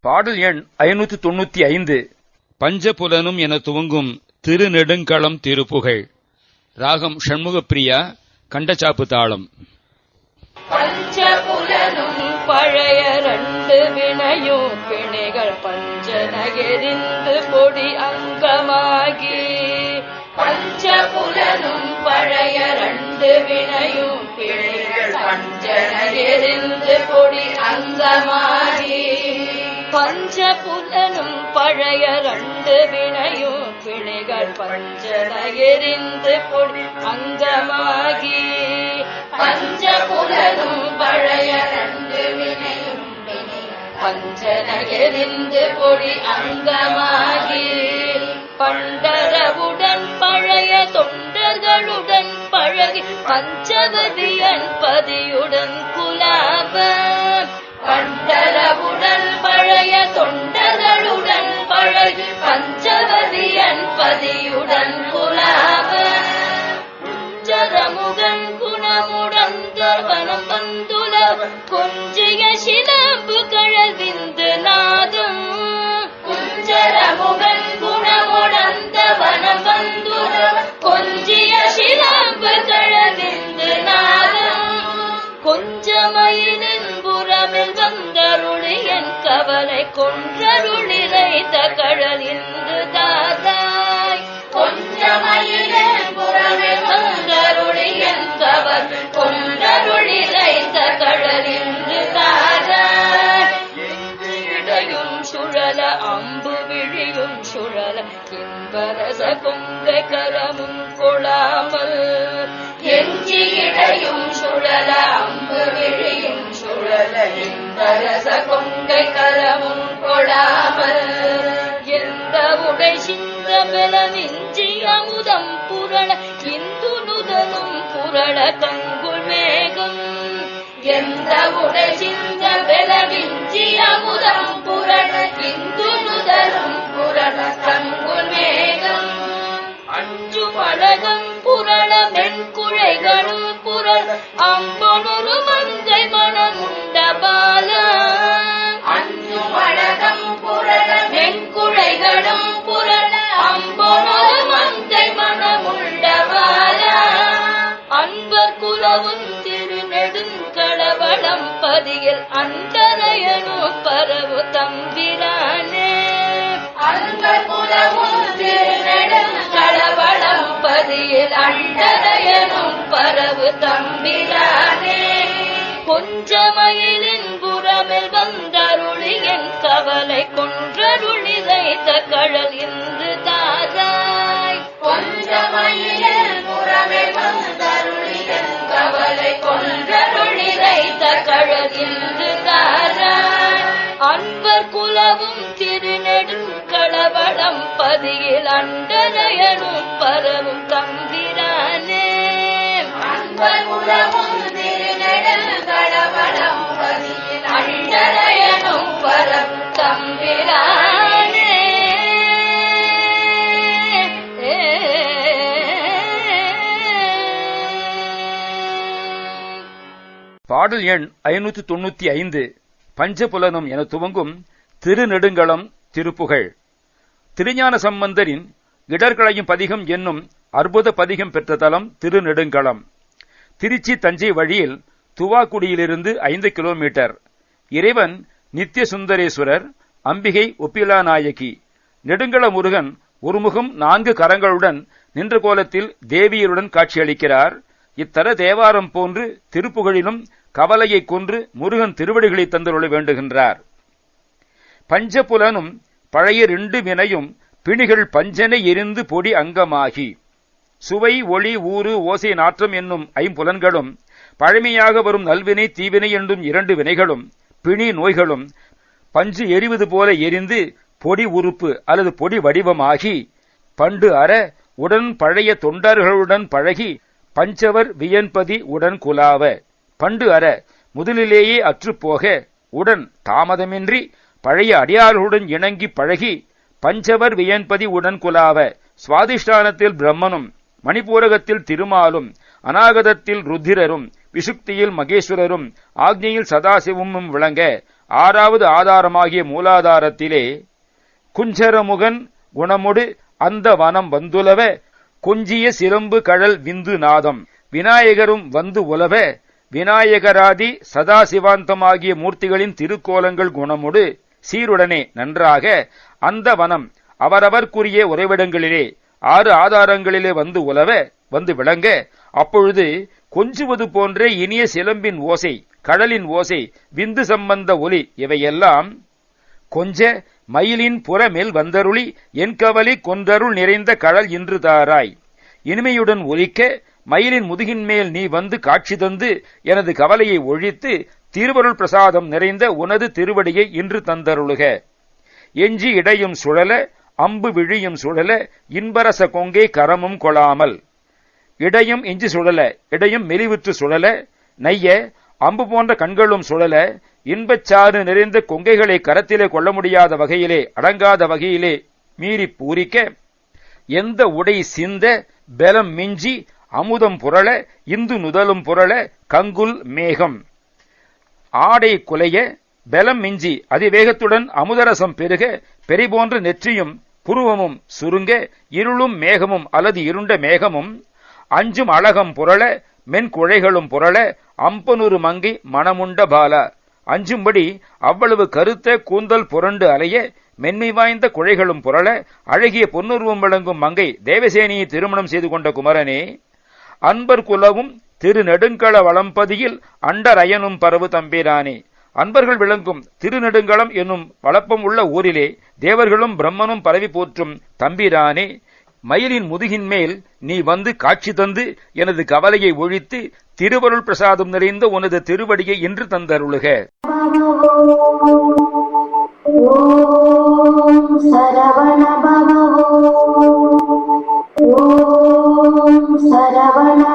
பாடல் எண் ஐநூத்தி தொண்ணூத்தி ஐந்து. பஞ்சபுலனும் என துவங்கும் திருநெடுங்களம் திருப்புகழ். ராகம் ஷண்முகப்பிரியா கண்டச்சாப்பு தாளம். பஞ்சபுலனும் பழைய ரெண்டு வினையும் பிணைகள் பஞ்சநகரிந்து பொடி அங்கமாகி பஞ்சபுலனும் பழைய ரெண்டு வினையும் பிணைகள் பஞ்சநகரிந்து பொடி அங்கமாகி பஞ்சபுலனும் பழைய ரெண்டு வினையும் பிணைகள் பஞ்சநகரிந்து பொடி அங்கமாகி பஞ்சபுலனும் பழைய பஞ்சநகரிந்து பொடி அங்கமாகி பண்டரவுடன் பழைய தொண்டர்களுடன் பழகி பஞ்சவதியன் பதியுடன் குலாப பண்டரவுடன் பழைய தொண்டர்களுடன் பழகி பஞ்சவதியன் பதியுடன் குலாப. ஜரமுகன் குணமுடன் தர்வனம் வந்துல கொஞ்ச அவரை கொன்றருள் நிறைந்த கடல் தகழலிந்து தாதாய் கொஞ்சமயிலின் புறமே வந்தருளி என் கவல் கொன்றருளிலை தகழலிந்து தாதாய் இடையும் சுழல அம்பு விழியும் சுழல இன்பரச கொங்கை கரமும் கொளாமல். எஞ்சி இடையும் சுழல அம்பு விழியும் சுழல கரச கொங்கை கரமும் கொடாமல். எந்த உடை சிந்த மிஞ்சி அமுதம் புரள இந்து நுதலும் புரள தங்குள் மேகம். எந்த உடை சிந்த மிஞ்சி அமுதம் புரள இந்து நுதலும் புரள தங்குள் மேகம். அஞ்சு பழகம் புரள மென்குழைகளும் புரள அம்பனு திருநெடுங்களவளம் பதியில் பரவு தம்பிரானே கொஞ்சமயிலின் புறமில் வந்தருளி என் கவலை கொன்றருளிதைத்த தைத்த கழல் அன்பர் குலவும் திருநெடுங்களவளம் பதியில் அண்டரையனும் பரவும் தம்பிரானே அன்பர் குலவும் திருநெடுங்களவளம் பதியில் அண்டரையனும் பரவும் தம்பிரானே பாடல் எண் ஐநூத்தி தொண்ணூத்தி ஐந்து பஞ்சபுலனும் என துவங்கும் திருநெடுங்களம் திருப்புகழ். திருஞான சம்பந்தரின் இடர்களையும் பதிகம் என்னும் அற்புத பதிகம் பெற்ற தலம் திருநெடுங்களம். திருச்சி தஞ்சை வழியில் துவாக்குடியிலிருந்து ஐந்து கிலோமீட்டர். இறைவன் நித்திய சுந்தரேஸ்வரர் அம்பிகை ஒப்பிலா நாயகி நெடுங்கள முருகன் ஒருமுகம் நான்கு கரங்களுடன் நின்ற கோலத்தில் தேவியருடன் காட்சியளிக்கிறார். இத்தர தேவாரம் போன்று திருப்புகழிலும் கவலையை கொன்று முருகன் திருவடிகளை தந்தருள வேண்டுகின்றார். பஞ்சபுலனும் பழைய ரெண்டு வினையும் பிணிகள் பஞ்சனை எரிந்து பொடி அங்கமாகி. சுவை ஒளி ஊறு ஓசை நாற்றம் என்னும் ஐம்புலன்களும் பழமையாக வரும் நல்வினை தீவினை என்னும் இரண்டு வினைகளும் பிணி நோய்களும் பஞ்சு எரிவது போல எரிந்து பொடி உறுப்பு அல்லது பொடி வடிவமாகி பண்டு அற உடன் பழைய தொண்டர்களுடன் பழகி பஞ்சவர் வியன்பதி உடன் குலாவ. பண்டு அற முதலிலேயே அற்றுப்போக உடன் தாமதமின்றி பழைய அடியார்களுடன் இணங்கி பழகி பஞ்சவர் வியன்பதி உடன் குலாவ சுவாதிஷ்டானத்தில் பிரம்மனும் மணிப்பூரகத்தில் திருமாலும் அநாகதத்தில் ருத்திரரும் விசுக்தியில் மகேஸ்வரரும் ஆக்னியில் சதாசிவமும் விளங்க ஆறாவது ஆதாரமாகிய மூலாதாரத்திலே குஞ்சரமுகன் குணமுடு அந்த வனம் வந்துலவ கொஞ்சிய சிலம்பு கழல் விந்து நாதம் விநாயகரும் வந்து உலவ விநாயகராதி சதாசிவாந்தமாகிய மூர்த்திகளின் திருக்கோலங்கள் குணமுடு சீருடனே நன்றாக அந்த வனம் அவரவர்க்குரிய உறைவிடங்களிலே ஆறு ஆதாரங்களிலே வந்து உலவ வந்து விளங்க அப்பொழுது கொஞ்சுவது போன்ற இனிய சிலம்பின் ஓசை கடலின் ஓசை விந்து சம்பந்த ஒலி இவையெல்லாம் கொஞ்ச மயிலின் புறமேல் வந்தருளி என் கவலி கொன்றருள் நிறைந்த கடல் இன்று தாராய். இனிமையுடன் ஒலிக்க மயிலின் முதுகின் மேல் நீ வந்து காட்சி தந்து எனது கவலையை ஒழித்து திருவருள் பிரசாதம் நிறைந்த உனது திருவடியை இன்று தந்தருளுக. எஞ்சி இடையும் சுழல அம்பு விழியும் சுழல இன்பரச கொங்கை கரமும் கொளாமல். இடையும் எஞ்சி சுழல இடையும் மெலிவுற்று சுழல நைய அம்பு போன்ற கண்களும் சுழல இன்பச்சாறு நிறைந்த கொங்கைகளை கரத்திலே கொள்ள முடியாத வகையிலே அடங்காத வகையிலே மீறி பூரிக்க எந்த உடை சிந்த பலம் மிஞ்சி அமுதம் புரள இந்து நுதலும் புரள கங்குல் மேகம். ஆடை குலைய பலம் மிஞ்சி அதிவேகத்துடன் அமுதரசம் பெருக பெரிபோன்ற நெற்றியும் புருவமும் சுருங்க இருளும் மேகமும் அல்லது இருண்ட மேகமும் அஞ்சும் அழகம் புரள மென்குழைகளும் புரள அம்பனூறு மங்கை மணமுண்ட பாலா. அஞ்சும்படி அவ்வளவு கருத்த கூந்தல் புரண்டு அலைய மென்மை வாய்ந்த குழைகளும் புரள அழகிய பொன்னுருவம் விளங்கும் மங்கை தேவசேனியை திருமணம் செய்து கொண்ட குமரனே அன்பர் குலவும் திருநெடுங்கள வளம்பதியில் அண்டரயனும் பரவு தம்பிரானே. அன்பர்கள் விளங்கும் திருநெடுங்களம் என்னும் வளப்பம் உள்ள ஊரிலே தேவர்களும் பிரம்மனும் பரவி போற்றும் தம்பிரானே மயிலின் முதுகின் மேல் நீ வந்து காட்சி தந்து எனது கவலையை ஒழித்து திருவருள் பிரசாதம் நிறைந்த உனது திருவடியை இன்று தந்தருளுக. சரவண